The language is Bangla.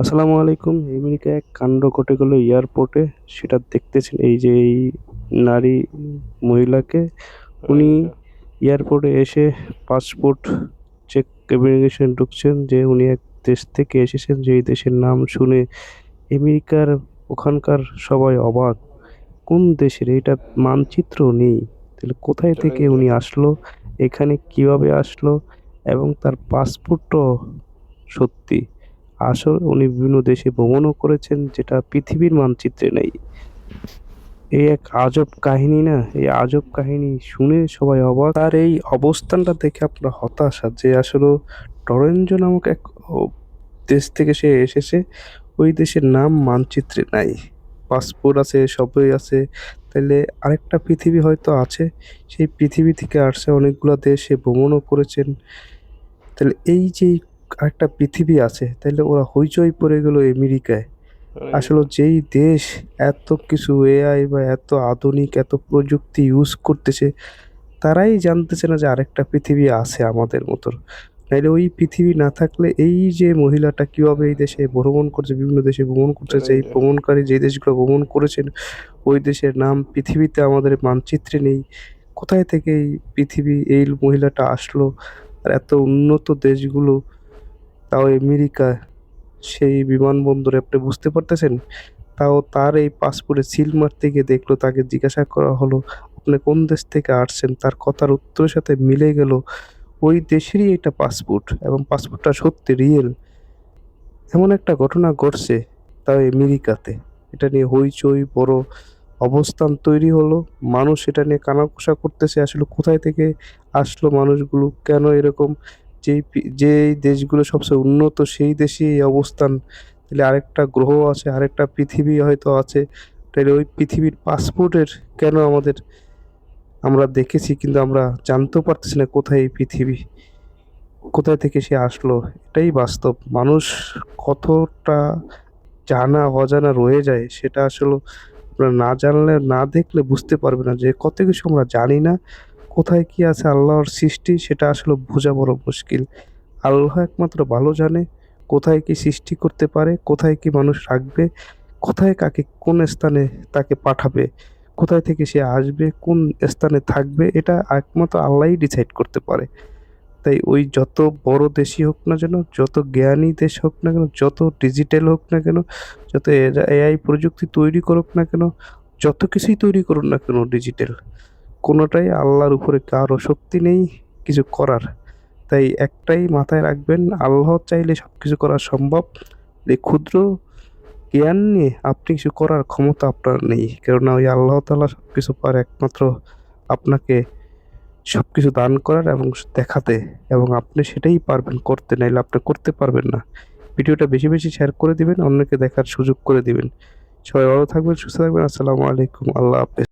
আসসালামু আলাইকুম। আমেরিকায় এক কাণ্ড ঘটে গেল এয়ারপোর্টে। সেটা দেখতেছেন এই যে এই নারী মহিলাকে। উনি এয়ারপোর্টে এসে পাসপোর্ট চেক ইমিগ্রেশন ঢুকছেন যে উনি এক দেশ থেকে এসেছেন যেই দেশের নাম শুনে। আমেরিকার ওখানকার সবাই অবাক। কোন দেশের? এটা মানচিত্র নেই। তাহলে কোথায় থেকে উনি আসলো? এখানে কীভাবে আসলো? এবং তার পাসপোর্টও সত্যি? আসল উনি বিভিন্ন দেশে ভ্রমণও করেছেন, যেটা পৃথিবীর মানচিত্রে নেই। এই এক আজব কাহিনী না, এই আজব কাহিনী শুনে সবাই অবাক। আর এই অবস্থানটা দেখে আপনার হতাশা যে আসলে টরেঞ্জো নামক এক দেশ থেকে সে এসেছে, ওই দেশের নাম মানচিত্রে নাই। পাসপোর্ট আছে, সবই আছে। তাহলে আরেকটা পৃথিবী হয়তো আছে, সেই পৃথিবী থেকে আসছে অনেকগুলো দেশে ভ্রমণও করেছেন। তাহলে এই যে আরেকটা পৃথিবী আছে তাহলে ওরা হইচই পড়ে গেল আমেরিকায়। আসলে যেই দেশ এত কিছু এআই বা এত আধুনিক, এত প্রযুক্তি ইউজ করতেছে, তারাই জানতেছে না যে আরেকটা পৃথিবী আছে আমাদের মতো নাইলে ওই পৃথিবী না থাকলে এই যে মহিলাটা কীভাবে এই দেশে ভ্রমণ করছে, বিভিন্ন দেশে ভ্রমণ করছে এই ভ্রমণকারী যে দেশগুলো ভ্রমণ করেছেন, ওই দেশের নাম পৃথিবীতে আমাদের মানচিত্রে নেই। কোথায় থেকে এই পৃথিবী, এই মহিলাটা আসলো, আর এত উন্নত দেশগুলো তাও আমেরিকা সেই বিমানবন্দরে আপনি বুঝতে পারতেছেন? তাও তার এই পাসপোর্টে সিল মারতে গিয়ে দেখল, তাকে জিজ্ঞাসা করা হলো, আপনি কোন দেশ থেকে আসছেন? তার কথার উত্তরের সাথে মিলে গেল, ওই দেশেরই এটা পাসপোর্ট এবং পাসপোর্টটা সত্যি রিয়েল এমন একটা ঘটনা ঘটছে তাও আমেরিকাতে। এটা নিয়ে হইচই, বড় অবস্থান তৈরি হলো। মানুষ এটা নিয়ে কানাঘুষা করতেছে, আসলে কোথায় থেকে আসলো মানুষগুলো, কেন এরকম যেই যেই দেশগুলো সবচেয়ে উন্নত, সেই দেশে এই অবস্থান। তাহলে আরেকটা গ্রহ আছে, আরেকটা পৃথিবী হয়তো আছে। তাহলে ওই পৃথিবীর পাসপোর্টের কেন আমাদের, আমরা দেখেছি কিন্তু আমরা জানতেও পারতেছি না কোথায় এই পৃথিবী, কোথায় থেকে সে আসলো। এটাই বাস্তব। মানুষ কতটা জানা, অজানা রয়ে যায়, সেটা আসলে না জানলে, না দেখলে বুঝতে পারবে না যে কত কিছু আমরা জানি না। কোথায় কি আছে আল্লাহর সৃষ্টি সেটা আসলে বোঝা বড় মুশকিল আল্লাহ একমাত্র ভালো জানে কোথায় কি সৃষ্টি করতে পারে কোথায় কি মানুষ রাখবে কোথায় কাকে কোন স্থানে তাকে পাঠাবে কোথায় থেকে সে আসবে কোন স্থানে থাকবে এটা একমাত্র আল্লাহই ডিসাইড করতে পারে তাই ওই যত বড় দেশই হোক না যেন যত জ্ঞানী দেশ হোক না কেন যত ডিজিটাল হোক না কেন যত এআই প্রযুক্তি তৈরি করুক না কেন যত কিছুই তৈরি করুক না কেন ডিজিটাল কোনোটাই আল্লাহর উপরে কারও শক্তি নেই, কিছু করার। তাই একটাই মাথায় রাখবেন, আল্লাহ চাইলে সব কিছু করা সম্ভব। এই ক্ষুদ্র জ্ঞান নিয়ে আপনি কিছু করার ক্ষমতা আপনার নেই, কেননা ওই আল্লাহ তাআলা সব কিছু পারে একমাত্র আপনাকে সব কিছু দান করার এবং দেখাতে, এবং আপনি সেটাই পারবেন করতে, নাইলে আপনি করতে পারবেন না। ভিডিওটা বেশি বেশি শেয়ার করে দিবেন, অন্যকে দেখার সুযোগ করে দিবেন। সবাই ভালো থাকবেন, সুস্থ থাকবেন, আসসালামু আলাইকুম, আল্লাহ হাফেজ।